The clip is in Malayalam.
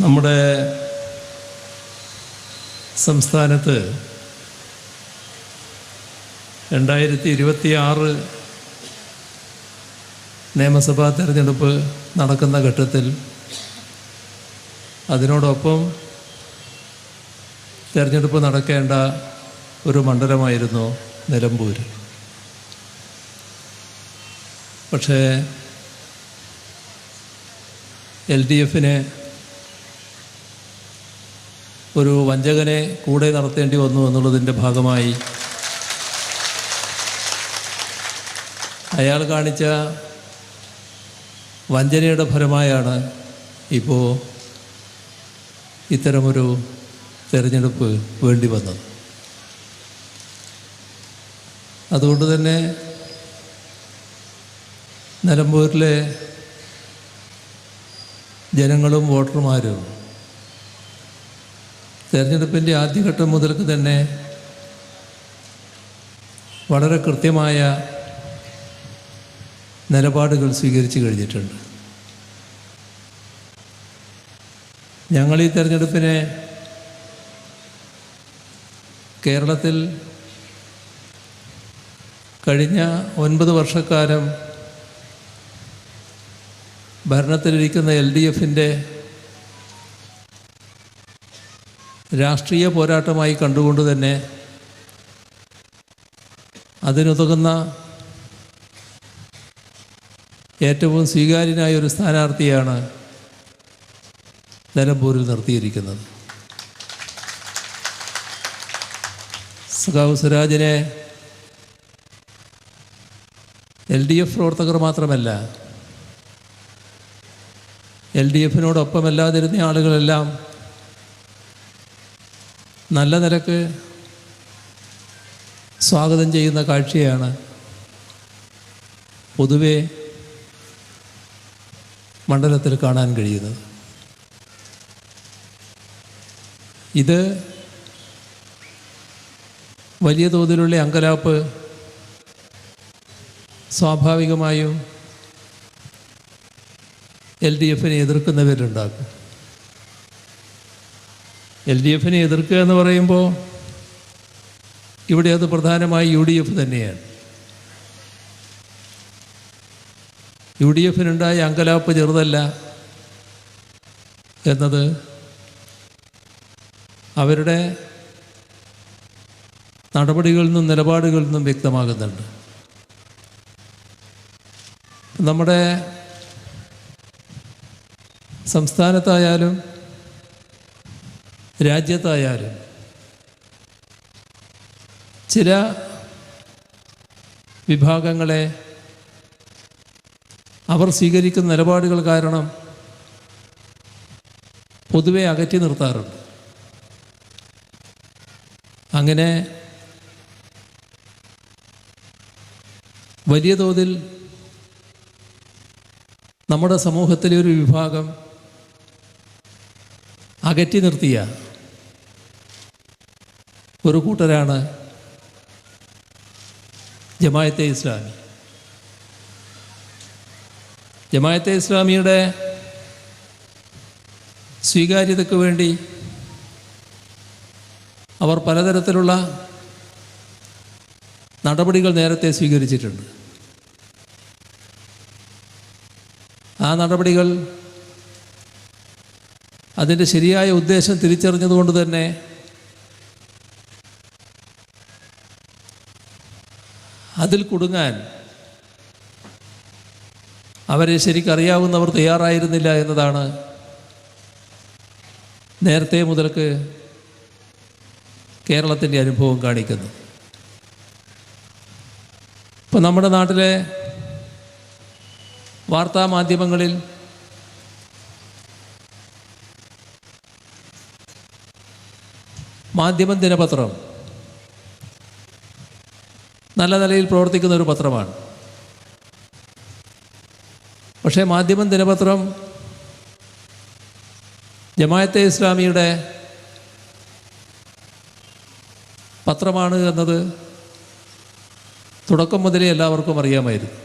നമ്മുടെ സംസ്ഥാനത്ത് രണ്ടായിരത്തി ഇരുപത്തി ആറ് നിയമസഭാ തെരഞ്ഞെടുപ്പ് നടക്കുന്ന ഘട്ടത്തിൽ അതിനോടൊപ്പം തെരഞ്ഞെടുപ്പ് നടക്കേണ്ട ഒരു മണ്ഡലമായിരുന്നു നിലമ്പൂർ പക്ഷേ എൽ ഡി എഫിന് ഒരു വഞ്ചകനെ കൂടെ നടത്തേണ്ടി വന്നു എന്നുള്ളതിന്റെ ഭാഗമായി അയാൾ കാണിച്ച വഞ്ചനയുടെ ഫലമായാണ് ഇപ്പോൾ ഇത്തരമൊരു തെരഞ്ഞെടുപ്പ് വേണ്ടി വന്നത്. അതുകൊണ്ട് തന്നെ നിലമ്പൂരിലെ ജനങ്ങളും വോട്ടർമാരും തെരഞ്ഞെടുപ്പിന്റെ ആദ്യഘട്ടം മുതൽക്ക് തന്നെ വളരെ കൃത്യമായ നിലപാടുകൾ സ്വീകരിച്ചു കഴിഞ്ഞിട്ടുണ്ട്. ഞങ്ങൾ ഈ തെരഞ്ഞെടുപ്പിനെ കേരളത്തിൽ കഴിഞ്ഞ ഒൻപത് വർഷക്കാലം ഭരണത്തിലിരിക്കുന്ന എൽ ഡി എഫിന്റെ രാഷ്ട്രീയ പോരാട്ടമായി കണ്ടുകൊണ്ട് തന്നെ അതിനുതകുന്ന ഏറ്റവും സ്വീകാര്യനായ ഒരു സ്ഥാനാർത്ഥിയാണ് നിലമ്പൂരിൽ നിർത്തിയിരിക്കുന്നത്. സഖാവ് സ്വരാജിനെ എൽ ഡി എഫ് പ്രവർത്തകർ മാത്രമല്ല എൽ ഡി എഫിനോടൊപ്പമല്ലാതിരുന്ന ആളുകളെല്ലാം നല്ല നിരക്ക് സ്വാഗതം ചെയ്യുന്ന കാഴ്ചയാണ്. പൊതുവെ മണ്ഡലത്തിൽ കാണാൻ കഴിയുന്നത്. ഇത് വലിയ തോതിലുള്ള അങ്കലാപ്പ് സ്വാഭാവികമായും എൽ ഡി എഫിനെ എതിർക്കുന്നവരുണ്ടാക്കും എൽ ഡി എഫിനെ എതിർക്കുക എന്ന് പറയുമ്പോൾ ഇവിടെ അത് പ്രധാനമായി യു ഡി എഫ് തന്നെയാണ്. യു ഡി എഫിനുണ്ടായ അങ്കലാപ്പ് ചെറുതല്ല എന്നത് അവരുടെ നടപടികളിൽ നിന്നും നിലപാടുകളിൽ നിന്നും വ്യക്തമാകുന്നുണ്ട്. നമ്മുടെ സംസ്ഥാനത്തായാലും രാജ്യത്തായാലും ചില വിഭാഗങ്ങളെ അവർ സ്വീകരിക്കുന്ന നിലപാടുകൾ കാരണം പൊതുവെ അകറ്റി നിർത്താറുണ്ട്. അങ്ങനെ വലിയ തോതിൽ നമ്മുടെ സമൂഹത്തിലെ ഒരു വിഭാഗം അകറ്റി നിർത്തിയ ഒരു കൂട്ടരാണ് ജമായത്തെ ഇസ്ലാമി. ജമായത്തെ ഇസ്ലാമിയുടെ സ്വീകാര്യതയ്ക്ക് വേണ്ടി അവർ പലതരത്തിലുള്ള നടപടികൾ നേരത്തെ സ്വീകരിച്ചിട്ടുണ്ട്. ആ നടപടികൾ അതിന്റെ ശരിയായ ഉദ്ദേശം തിരിച്ചറിഞ്ഞതുകൊണ്ട് തന്നെ അതിൽ കുടുങ്ങാൻ അവരെ ശരിക്കറിയാവുന്നവർ തയ്യാറായിരുന്നില്ല എന്നതാണ് നേരത്തെ മുതൽക്ക് കേരളത്തിന്റെ അനുഭവം കാണിക്കുന്നത്. ഇപ്പം നമ്മുടെ നാട്ടിലെ വാർത്താ മാധ്യമങ്ങളിൽ മാധ്യമം ദിനപത്രം നല്ല നിലയിൽ പ്രവർത്തിക്കുന്ന ഒരു പത്രമാണ്. പക്ഷേ മാധ്യമം ദിനപത്രം ജമായത്തെ ഇസ്ലാമിയുടെ പത്രമാണ് എന്നത് തുടക്കം മുതലേ എല്ലാവർക്കും അറിയാമായിരുന്നു.